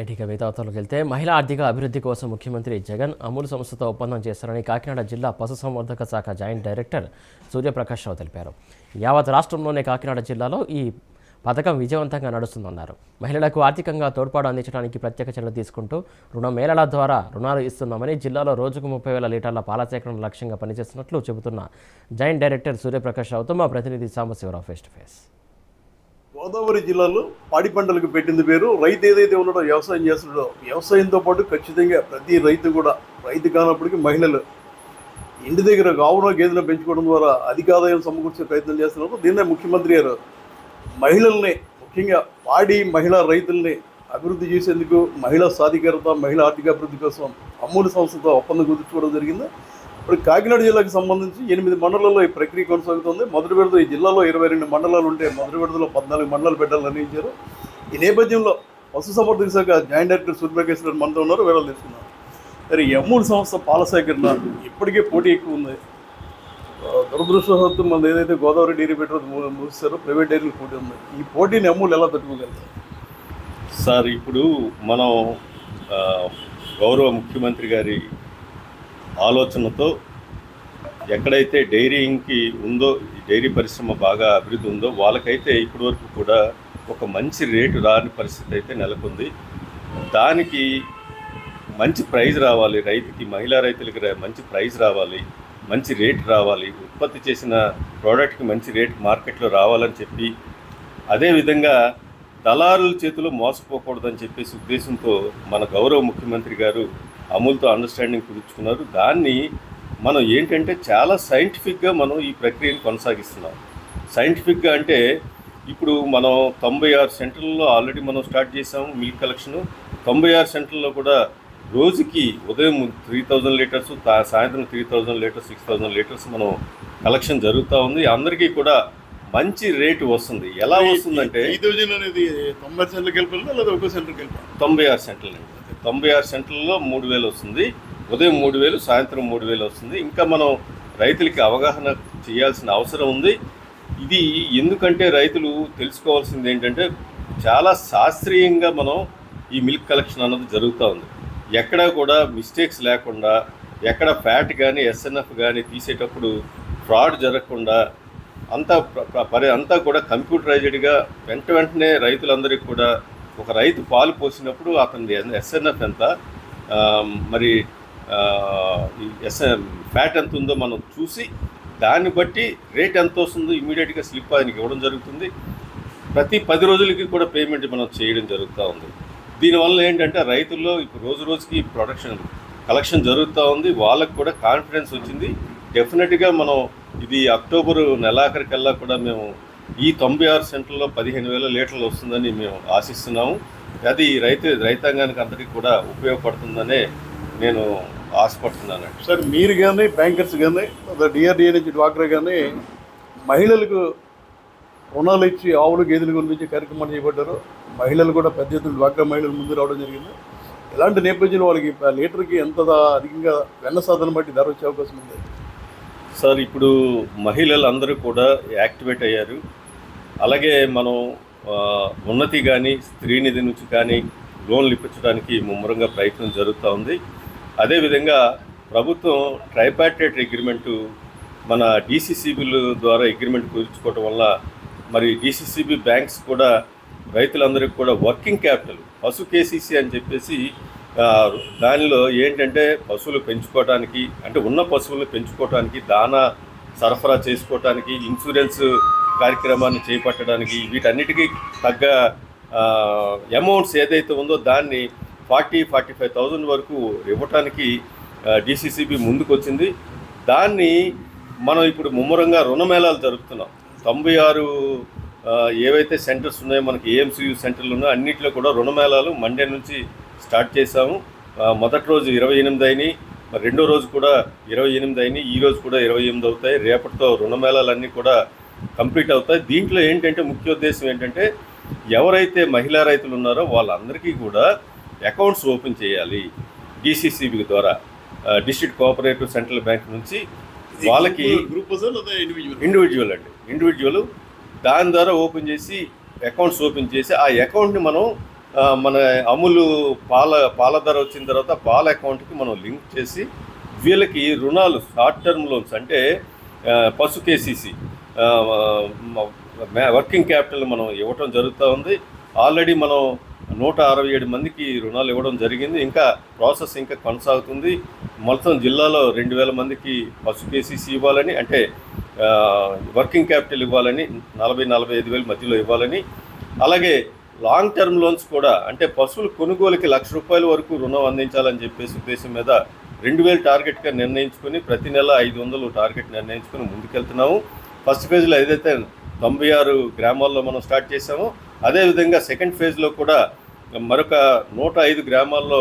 ఐటీగా మిగతావతలకు వెళ్తే మహిళా ఆర్థిక అభివృద్ధి కోసం ముఖ్యమంత్రి జగన్ అమూల్ సంస్థతో ఒప్పందం చేస్తారని కాకినాడ జిల్లా పశుసంవర్ధక శాఖ జాయింట్ డైరెక్టర్ సూర్యప్రకాష్ రావు తెలిపారు. యావత్ రాష్ట్రంలోనే కాకినాడ జిల్లాలో ఈ పథకం విజయవంతంగా నడుస్తుందన్నారు. మహిళలకు ఆర్థికంగా తోడ్పాటు అందించడానికి ప్రత్యేక చర్యలు తీసుకుంటూ రుణ మేళల ద్వారా రుణాలు ఇస్తున్నామని జిల్లాలో రోజుకు ముప్పై వేల లీటర్ల పాల సేకరణ లక్ష్యంగా పనిచేస్తున్నట్లు చెబుతున్న జాయింట్ డైరెక్టర్ సూర్యప్రకాష్ రావుతో మా ప్రతినిధి Sambasivarao face to face Godavari జిల్లాలో పాడి పంటలకు పెట్టింది పేరు. రైతు ఏదైతే ఉన్నాడో వ్యవసాయం చేస్తున్నాడో వ్యవసాయంతో పాటు ఖచ్చితంగా ప్రతి రైతు కూడా రైతు కానప్పటికీ మహిళలు ఇంటి దగ్గర గావున గేదెలను పెంచుకోవడం ద్వారా అధిక ఆదాయం సమకూర్చే ప్రయత్నం చేస్తున్నారు. దీన్నే ముఖ్యమంత్రి గారు మహిళల్ని ముఖ్యంగా పాడి మహిళా రైతుల్ని అభివృద్ధి చేసేందుకు మహిళా సాధికారత మహిళా ఆర్థికాభివృద్ధి కోసం అమూల్ సంస్థతో ఒప్పందం కుదుర్చుకోవడం జరిగింది. ఇప్పుడు కాకినాడ జిల్లాకు సంబంధించి ఎనిమిది మండలాల్లో ఈ ప్రక్రియ కొనసాగుతుంది. మొదటి విడత ఈ జిల్లాలో ఇరవై రెండు మండలాలు ఉంటే మొదటి విడతలో పద్నాలుగు మండలాలు పెట్టాలని నిర్ణయించారు. ఈ నేపథ్యంలో పశు సంవర్ధక శాఖ జాయింట్ డైరెక్టర్ సూర్యప్రకాష్ మనతో ఉన్నారు వివరాలు తెలుసుకున్నారు మరి ఈ సంస్థ పాల సేకరణ ఇప్పటికే పోటీ ఎక్కువ ఉంది. ఆ, దురదృష్టవశాత్తు మన ఏదైతే గోదావరి డైరీ పెట్టారో ముగిస్తారో ప్రైవేట్ డైరీలు పోటీ ఉంది. ఈ పోటీని అమూల్ ఎలా తట్టుకోగలుగుతారు సార్ ఇప్పుడు మనం గౌరవ ముఖ్యమంత్రి గారి ఆలోచనతో ఎక్కడైతే డైరీకి ఉందో డైరీ పరిశ్రమ బాగా అభివృద్ధి ఉందో వాళ్ళకైతే ఇప్పటివరకు కూడా ఒక మంచి రేటు రాని పరిస్థితి అయితే నెలకొంది. దానికి మంచి ప్రైజ్ రావాలి. రైతుకి మహిళా రైతులకి మంచి ప్రైజ్ రావాలి. మంచి రేట్ రావాలి. ఉత్పత్తి చేసిన ప్రోడక్ట్కి మంచి రేట్ మార్కెట్లో రావాలని చెప్పి అదేవిధంగా దళారుల చేతిలో మోసపోకూడదని చెప్పేసి ఉద్దేశంతో మన గౌరవ ముఖ్యమంత్రి గారు అమూల్తో అండర్స్టాండింగ్ కుదుర్చుకున్నారు దాన్ని మనం ఏంటంటే చాలా సైంటిఫిక్గా మనం ఈ ప్రక్రియను కొనసాగిస్తున్నాం. సైంటిఫిక్గా అంటే ఇప్పుడు మనం తొంభై ఆరు సెంటర్లలో ఆల్రెడీ మనం స్టార్ట్ చేసాము మిల్క్ కలెక్షన్ తొంభై ఆరు సెంటర్లో కూడా రోజుకి ఉదయం త్రీ థౌజండ్ లీటర్స్ సాయంత్రం three thousand litres six thousand litres మనం కలెక్షన్ జరుగుతూ ఉంది. అందరికీ కూడా మంచి రేటు వస్తుంది. ఎలా వస్తుందంటే థౌజండ్ అనేది తొంభై సెంటర్కి వెళ్ళిపోయిందా లేదా ఒక సెంటర్కి వెళ్ళిపోయింది తొంభై ఆరు సెంటర్లు అండి తొంభై ఆరు సెంటర్లలో మూడు వేలు వస్తుంది. ఉదయం మూడు వేలు సాయంత్రం మూడు వేలు వస్తుంది. ఇంకా మనం రైతులకి అవగాహన చేయాల్సిన అవసరం ఉంది. ఇది ఎందుకంటే రైతులు తెలుసుకోవాల్సింది ఏంటంటే చాలా శాస్త్రీయంగా మనం ఈ మిల్క్ కలెక్షన్ అన్నది జరుగుతూ ఉంది. ఎక్కడా కూడా మిస్టేక్స్ లేకుండా ఎక్కడ ఫ్యాట్ కానీ ఎస్ఎన్ఎఫ్ కానీ తీసేటప్పుడు ఫ్రాడ్ జరగకుండా అంతా పరి అంతా కూడా కంప్యూటరైజ్డ్గా వెంట వెంటనే రైతులందరికీ కూడా ఒక రైతు పాలు పోసినప్పుడు అతని ఎస్ఎన్ఎఫ్ ఎంత మరి ఎస్ ఫ్యాట్ ఎంత ఉందో మనం చూసి దాన్ని బట్టి రేట్ ఎంత వస్తుందో ఇమీడియట్గా స్లిప్ ఆయనకి ఇవ్వడం జరుగుతుంది. ప్రతి పది రోజులకి కూడా పేమెంట్ మనం చేయడం జరుగుతూ ఉంది. దీనివల్ల ఏంటంటే రైతుల్లో ఇప్పుడు రోజు రోజుకి ప్రొడక్షన్ కలెక్షన్ జరుగుతూ ఉంది. వాళ్ళకు కూడా కాన్ఫిడెన్స్ వచ్చింది. డెఫినెట్గా మనం ఇది అక్టోబర్ నెలాఖరికల్లా కూడా మేము ఈ తొంభై ఆరు సెంటర్లో పదిహేను వేల లీటర్లు వస్తుందని మేము ఆశిస్తున్నాము. అది రైతు రైతాంగానికి అందరికీ కూడా ఉపయోగపడుతుందనే నేను ఆశపడుతున్నానండి. సార్ మీరు కానీ బ్యాంకర్స్ కానీ డిఆర్డిఏ నుంచి డ్వాక్రా కానీ మహిళలకు రుణాలు ఇచ్చి ఆవులు గేదెలు గురించి కార్యక్రమాలు చేపట్టారు. మహిళలు కూడా పెద్ద ఎత్తున డ్వాక్రా మహిళలు ముందు రావడం జరిగింది. ఇలాంటి నేపథ్యంలో వాళ్ళకి లీటర్కి ఎంత అధికంగా వెన్న సాధన బట్టి ధర వచ్చే అవకాశం ఉంది? సార్ ఇప్పుడు మహిళలందరూ కూడా యాక్టివేట్ అయ్యారు. అలాగే మనం ఉన్నతి కానీ స్త్రీనిధి నుంచి కానీ లోన్లు ఇప్పించడానికి ముమ్మరంగా ప్రయత్నం జరుగుతూ ఉంది. అదేవిధంగా ప్రభుత్వం ట్రైపార్టేట్ అగ్రిమెంటు మన డీసీసీబీల ద్వారా అగ్రిమెంట్ కుదుర్చుకోవడం వల్ల మరి డీసీసీబీ బ్యాంక్స్ కూడా రైతులందరికీ కూడా వర్కింగ్ క్యాపిటల్ పశు కేసీసీ అని చెప్పేసి దానిలో ఏంటంటే పశువులు పెంచుకోవడానికి అంటే ఉన్న పశువులను పెంచుకోవడానికి దానా సరఫరా చేసుకోవడానికి ఇన్సూరెన్స్ కార్యక్రమాన్ని చేపట్టడానికి వీటన్నిటికీ తగ్గ అమౌంట్స్ ఏదైతే ఉందో దాన్ని ఫార్టీ ఫార్టీ ఫైవ్ థౌజండ్ వరకు ఇవ్వటానికి డిసిసిబి ముందుకొచ్చింది. దాన్ని మనం ఇప్పుడు ముమ్మరంగా రుణమేళాలు జరుపుతున్నాం. తొంభై ఆరు ఏవైతే సెంటర్స్ ఉన్నాయో మనకి ఏఎంసీయూ సెంటర్లు ఉన్నాయో అన్నింటిలో కూడా రుణమేళాలు మండే నుంచి స్టార్ట్ చేశాము. మొదటి రోజు ఇరవై ఎనిమిది అయినాయి. రెండో రోజు కూడా ఇరవై ఎనిమిది అయినాయి. ఈ రోజు కూడా ఇరవై ఎనిమిది అవుతాయి. రేపటితో రుణమేళాలన్నీ కూడా కంప్లీట్ అవుతాయి. దీంట్లో ఏంటంటే ముఖ్య ఉద్దేశం ఏంటంటే ఎవరైతే మహిళా రైతులు ఉన్నారో వాళ్ళందరికీ కూడా అకౌంట్స్ ఓపెన్ చేయాలి. డిసిసిబి ద్వారా డిస్ట్రిక్ట్ కోఆపరేటివ్ సెంట్రల్ బ్యాంక్ నుంచి వాళ్ళకి ఇండివిజువల్ అండి. ఇండివిజువల్ దాని ద్వారా ఓపెన్ చేసి అకౌంట్స్ ఓపెన్ చేసి ఆ అకౌంట్ని మనం మన అమూలు పాల పాల ధర వచ్చిన తర్వాత పాల అకౌంట్కి మనం లింక్ చేసి వీళ్ళకి రుణాలు షార్ట్ టర్మ్ లోన్స్ అంటే పశు కేసీసీ వర్కింగ్ క్యాపిటల్ మనం ఇవ్వటం జరుగుతూ ఉంది. ఆల్రెడీ మనం నూట అరవై ఏడు మందికి రుణాలు ఇవ్వడం జరిగింది. ఇంకా ప్రాసెస్ ఇంకా కొనసాగుతుంది. మొత్తం జిల్లాలో రెండు వేల మందికి పశు కేసీసీ ఇవ్వాలని అంటే వర్కింగ్ క్యాపిటల్ ఇవ్వాలని నలభై నలభై ఐదు వేల మధ్యలో ఇవ్వాలని అలాగే లాంగ్ టర్మ్ లోన్స్ కూడా అంటే పశువుల కొనుగోలుకి లక్ష రూపాయల వరకు రుణం అందించాలని చెప్పేసి ఉద్దేశం మీద రెండు వేలు టార్గెట్గా నిర్ణయించుకొని ప్రతి నెల ఐదు వందలు టార్గెట్ నిర్ణయించుకొని ముందుకెళ్తున్నాము. ఫస్ట్ ఫేజ్లో ఏదైతే తొంభై ఆరు గ్రామాల్లో మనం స్టార్ట్ చేసామో అదేవిధంగా సెకండ్ ఫేజ్లో కూడా మరొక నూట ఐదు గ్రామాల్లో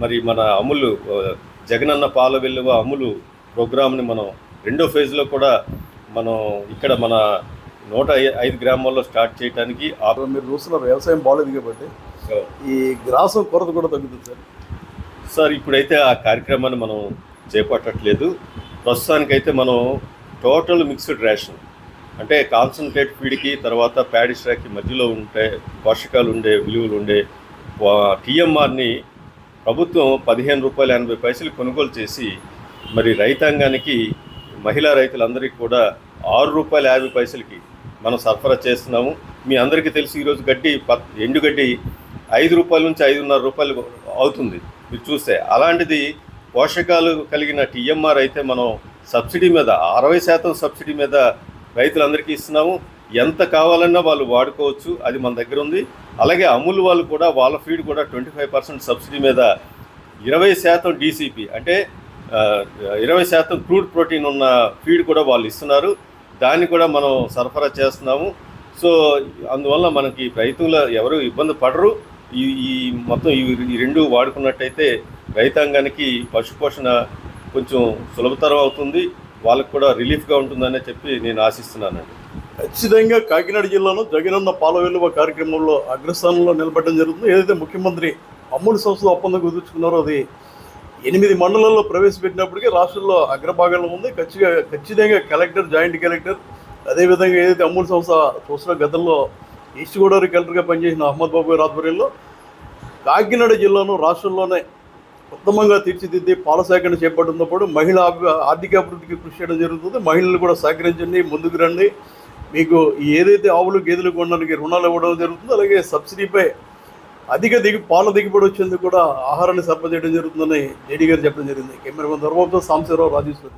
మరి మన అమలు జగనన్న పాల వెల్లువ అమలు ప్రోగ్రామ్ని మనం రెండో ఫేజ్లో కూడా మనం ఇక్కడ మన నూట ఐదు గ్రామాల్లో స్టార్ట్ చేయడానికి మీరు చూస్తున్నారు వ్యవసాయం బాగాలేదు కాబట్టి ఈ గ్రాసం కొరత కూడా తగ్గుతుంది సార్. సార్ ఇప్పుడైతే ఆ కార్యక్రమాన్ని మనం చేపట్టట్లేదు. ప్రస్తుతానికైతే మనం టోటల్ మిక్స్డ్ రేషన్. అంటే కాన్సన్ట్రేట్ ఫీడ్కి తర్వాత ప్యాడీ స్ట్రాక్కి మధ్యలో ఉంటే పోషకాలు ఉండే విలువలు ఉండే టీఎంఆర్ని ప్రభుత్వం పదిహేను రూపాయల ఎనభై పైసలు కొనుగోలు చేసి మరి రైతాంగానికి మహిళా రైతులందరికీ కూడా ఆరు రూపాయల యాభై పైసలకి మనం సరఫరా చేస్తున్నాము. మీ అందరికీ తెలిసి ఈరోజు గడ్డి ప- ఎండుగడ్డి ఐదు రూపాయల నుంచి ఐదున్నర రూపాయలు అవుతుంది. మీరు చూస్తే అలాంటిది పోషకాలు కలిగిన టీఎంఆర్ అయితే మనం సబ్సిడీ మీద అరవై శాతం సబ్సిడీ మీద రైతులందరికీ ఇస్తున్నాము. ఎంత కావాలన్నా వాళ్ళు వాడుకోవచ్చు అది మన దగ్గర ఉంది. అలాగే అమూల్ వాళ్ళు కూడా వాళ్ళ ఫీడ్ కూడా ట్వంటీ ఫైవ్ పర్సెంట్ సబ్సిడీ మీద ఇరవై శాతం డీసీపీ అంటే ఇరవై శాతం క్రూడ్ ప్రోటీన్ ఉన్న ఫీడ్ కూడా వాళ్ళు ఇస్తున్నారు. దాన్ని కూడా మనం సరఫరా చేస్తున్నాము. సో అందువల్ల మనకి రైతుల ఎవరు ఇబ్బంది పడరు. ఈ ఈ మొత్తం ఈ ఈ రెండు వాడుకున్నట్టయితే రైతాంగానికి పశుపోషణ కొంచెం సులభతరం అవుతుంది. వాళ్ళకి కూడా రిలీఫ్గా ఉంటుందనే చెప్పి నేను ఆశిస్తున్నానండి. ఖచ్చితంగా కాకినాడ జిల్లాలో జగనన్న పాల వెలువ కార్యక్రమంలో అగ్రస్థానంలో నిలబడడం జరుగుతుంది. ఏదైతే ముఖ్యమంత్రి అమ్ముడు సంస్థ ఒప్పందం కుదుర్చుకున్నారో అది ఎనిమిది మండలాల్లో ప్రవేశపెట్టినప్పటికీ రాష్ట్రంలో అగ్రభాగంలో ఉంది. ఖచ్చితంగా ఖచ్చితంగా కలెక్టర్ జాయింట్ కలెక్టర్ అదేవిధంగా ఏదైతే అమూల్ సంస్థ చూసిన గతంలో ఈస్ట్ గోదావరి కలెక్టర్గా పనిచేసిన అహ్మద్ బాబు గారి ఆధ్వర్యంలో కాకినాడ జిల్లాను రాష్ట్రంలోనే ఉత్తమంగా తీర్చిదిద్ది పాల సేకరణ చేపట్టినప్పుడు మహిళా ఆర్థిక అభివృద్ధికి కృషి చేయడం జరుగుతుంది. మహిళలు కూడా సహకరించండి ముందుకు రండి. మీకు ఏదైతే ఆవులు గేదెలు కొనడానికి రుణాలు ఇవ్వడం జరుగుతుందో అలాగే సబ్సిడీపై అధిక దిగు పాల దిగుబడి వచ్చేందుకు కూడా ఆహారాన్ని సరఫరా చేయడం జరుగుతుందని జేడీ గారు చెప్పడం జరిగింది. కెమెరామెన్ ధర్మతో సాంబశివరావు రాజేశ్వరి.